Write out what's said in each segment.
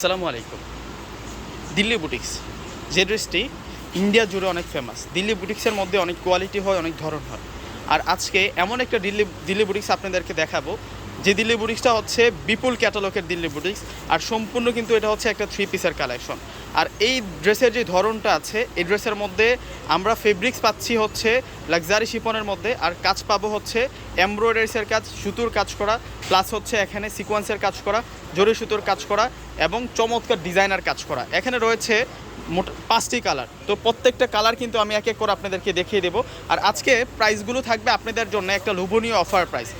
আসসালামু আলাইকুম। দিল্লি বুটিক্স, যে ড্রেসটি ইন্ডিয়া জুড়ে অনেক ফেমাস দিল্লি বুটিক্সের মধ্যে অনেক কোয়ালিটি হয়, অনেক ধরন হয়। আর আজকে এমন একটা দিল্লি দিল্লি বুটিক্স আপনাদেরকে দেখাবো যে দিল্লি বুটিক্সটা হচ্ছে বিপুল ক্যাটালগের দিল্লি বুটিক্স, আর সম্পূর্ণ কিন্তু এটা হচ্ছে একটা থ্রি পিসের কালেকশন আর এই ড্রেসের যে ধরনটা আছে, এই ড্রেসের মধ্যে আমরা ফেব্রিক্স পাচ্ছি হচ্ছে লাক্সারি শিপনের মধ্যে, আর কাজ পাবো হচ্ছে এমব্রয়ডারিসের কাজ, সুতোর কাজ করা প্লাস হচ্ছে এখানে সিকোয়েন্সের কাজ করা, জরি সুতোর কাজ করা, এবং চমৎকার ডিজাইনার কাজ করা। এখানে রয়েছে মোট পাঁচটি কালার তো প্রত্যেকটা কালার কিন্তু আমি এক এক করে আপনাদেরকে দেখিয়ে দেবো। আর আজকে প্রাইসগুলো থাকবে আপনাদের জন্য একটা লোভনীয় অফার প্রাইস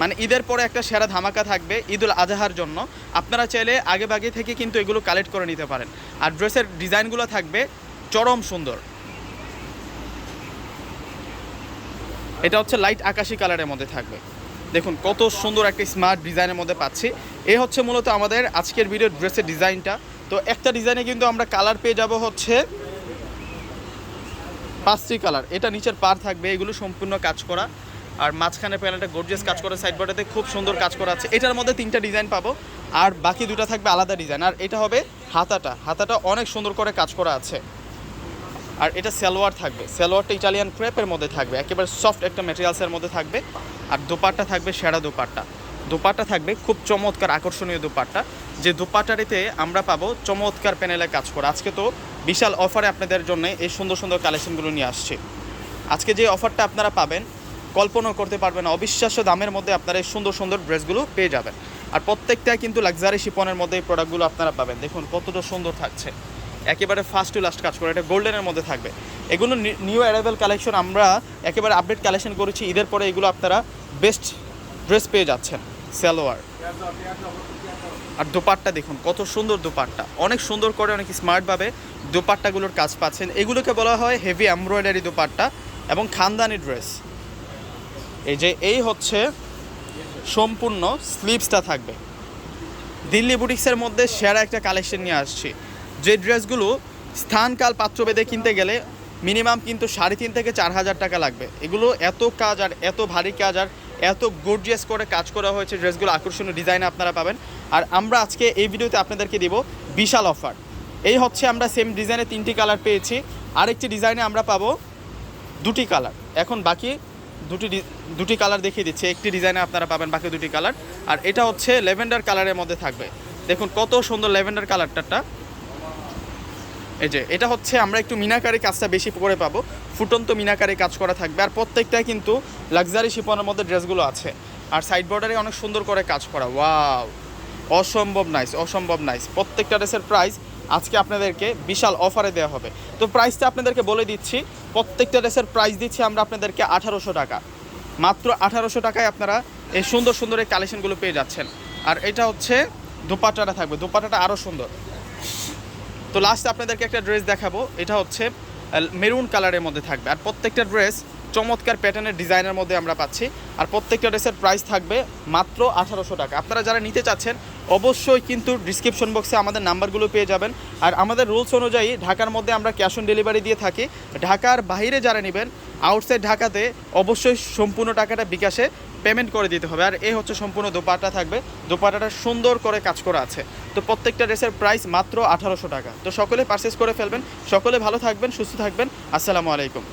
মানে ঈদের পরে একটা সেরা ধামাকা থাকবে ঈদুল আজহার জন্য। আপনারা চাইলে আগে বাগে থেকে কিন্তু এগুলো কালেক্ট করে নিতে পারেন। আর ড্রেসের ডিজাইনগুলো থাকবে চরম সুন্দর। এটা হচ্ছে লাইট আকাশি কালারের মধ্যে থাকবে। দেখুন, কত সুন্দর একটা স্মার্ট ডিজাইনের মধ্যে পাচ্ছি। এ হচ্ছে মূলত আমাদের আজকের ভিডিও ড্রেসের ডিজাইনটা তো একটা ডিজাইনে কিন্তু আমরা কালার পেয়ে যাব হচ্ছে পাঁচটি কালার এটা নিচের পার থাকবে, এগুলো সম্পূর্ণ কাজ করা। আর মাঝখানে প্যানেলটা গর্জিয়াস কাজ করা সাইড খুব সুন্দর কাজ করা আছে। এটার মধ্যে তিনটা ডিজাইন পাবো, আর বাকি দুটো থাকবে আলাদা ডিজাইন আর এটা হবে হাতাটা। হাতাটা অনেক সুন্দর করে কাজ করা আছে। আর এটা সালোয়ার থাকবে। সালোয়ারটা ইটালিয়ান ক্রেপের মধ্যে থাকবে। একেবারে সফট একটা ম্যাটেরিয়ালসের মধ্যে থাকবে। আর দোপাট্টা থাকবে সেরা দোপাট্টা। দোপাট্টা থাকবে খুব চমৎকার আকর্ষণীয় দোপাট্টা। যে দোপাট্টারিতে আমরা পাবো চমৎকার প্যানেলে কাজ করা। আজকে তো বিশাল অফারে আপনাদের জন্য এই সুন্দর সুন্দর কালেকশনগুলো নিয়ে আসছে। আজকে যে অফারটা আপনারা পাবেন কল্পনা করতে পারবেন অবিশ্বাস্য দামের মধ্যে আপনারা এই সুন্দর সুন্দর ড্রেসগুলো পেয়ে যাবেন। আর প্রত্যেকটা কিন্তু লাক্সারি শিপনের মধ্যে এই প্রোডাক্টগুলো আপনারা পাবেন। দেখুন, কতটা সুন্দর থাকছে। একেবারে ফার্স্ট টু লাস্ট কাজ করে। এটা গোল্ডেনের মধ্যে থাকবে। এগুলো নিউ অ্যারাইভেল কালেকশন আমরা একেবারে আপডেট কালেকশন করেছি। ঈদের পরে এগুলো আপনারা বেস্ট ড্রেস পেয়ে যাচ্ছেন, সালোয়ার। আর দোপাট্টা দেখুন, কত সুন্দর দোপাট্টা। অনেক সুন্দর করে অনেক স্মার্টভাবে দোপাট্টাগুলোর কাজ পাচ্ছেন। এগুলোকে বলা হয় হেভি এমব্রয়ডারি দোপাট্টা এবং খানদানি ড্রেস এই যে এই হচ্ছে সম্পূর্ণ স্লিপসটা থাকবে। দিল্লি বুটিক্সের মধ্যে সেরা একটা কালেকশন নিয়ে আসছি। যে ড্রেসগুলো স্থানকাল পাত্রভেদে কিনতে গেলে মিনিমাম কিন্তু সাড়ে তিন থেকে চার হাজার টাকা লাগবে। এগুলো এত কাজ আর এত ভারী কাজ আর এত গর্জিয়াস করে কাজ করা হয়েছে ড্রেসগুলো আকর্ষণীয় ডিজাইনে আপনারা পাবেন। আর আমরা আজকে এই ভিডিওতে আপনাদেরকে দিব বিশাল অফার এই হচ্ছে আমরা সেম ডিজাইনে তিনটি কালার পেয়েছি। আরেকটি ডিজাইনে আমরা পাবো দুটি কালার এখন বাকি দুটি দুটি কালার দেখিয়ে দিচ্ছে। একটি ডিজাইনে আপনারা পাবেন, বাকি দুটি কালার। আর এটা হচ্ছে ল্যাভেন্ডার কালারের মধ্যে থাকবে। দেখুন কত সুন্দর ল্যাভেন্ডার কালারটা এই যে, এটা হচ্ছে আমরা একটু মিনাকারি কাজটা বেশি করে পাবো। ফুটন্ত মিনাকারি কাজ করা থাকবে। আর প্রত্যেকটাই কিন্তু লাক্সারি শিপনের মধ্যে ড্রেসগুলো আছে। আর সাইড বর্ডারে অনেক সুন্দর করে কাজ করা। ওয়াও! অসম্ভব নাইস অসম্ভব নাইস প্রত্যেকটা ড্রেসের প্রাইস আজকে আপনাদেরকে বিশাল অফারে দেওয়া হবে। তো প্রাইসটা আপনাদেরকে বলে দিচ্ছি। প্রত্যেকটা ড্রেসের প্রাইস দিচ্ছি আমরা আপনাদেরকে আঠারোশো টাকা। মাত্র আঠারোশো টাকায় আপনারা এই সুন্দর সুন্দর এই কালেকশনগুলো পেয়ে যাচ্ছেন। আর এটা হচ্ছে দোপাটাটা থাকবে। দোপাটাটা আরও সুন্দর। তো লাস্টে আপনাদেরকে একটা ড্রেস দেখাবো। এটা হচ্ছে মেরুন কালারের মধ্যে থাকবে। আর প্রত্যেকটা ড্রেস চমৎকার প্যাটার্নের ডিজাইনের মধ্যে আমরা পাচ্ছি। আর প্রত্যেকটা ড্রেসের প্রাইস থাকবে মাত্র আঠারোশো টাকা। আপনারা যারা নিতে চাচ্ছেন, অবশ্যই কিন্তু ডিসক্রিপশন বক্সে আমাদের নাম্বারগুলো পেয়ে যাবেন। আর আমাদের রুলস অনুযায়ী ঢাকার মধ্যে আমরা ক্যাশ অন ডেলিভারি দিয়ে থাকি। ঢাকার বাইরে যারা নেবেন আউটসাইড ঢাকাতে অবশ্যই সম্পূর্ণ টাকাটা বিকাশে পেমেন্ট করে দিতে হবে। আর এই হচ্ছে সম্পূর্ণ দোপাটা থাকবে। দোপাটাটা সুন্দর করে কাজ করা আছে। তো প্রত্যেকটা ড্রেসের প্রাইস মাত্র আঠারোশো টাকা। তো সকলে পারচেস করে ফেলবেন। সকলে ভালো থাকবেন, সুস্থ থাকবেন। আসসালামু আলাইকুম।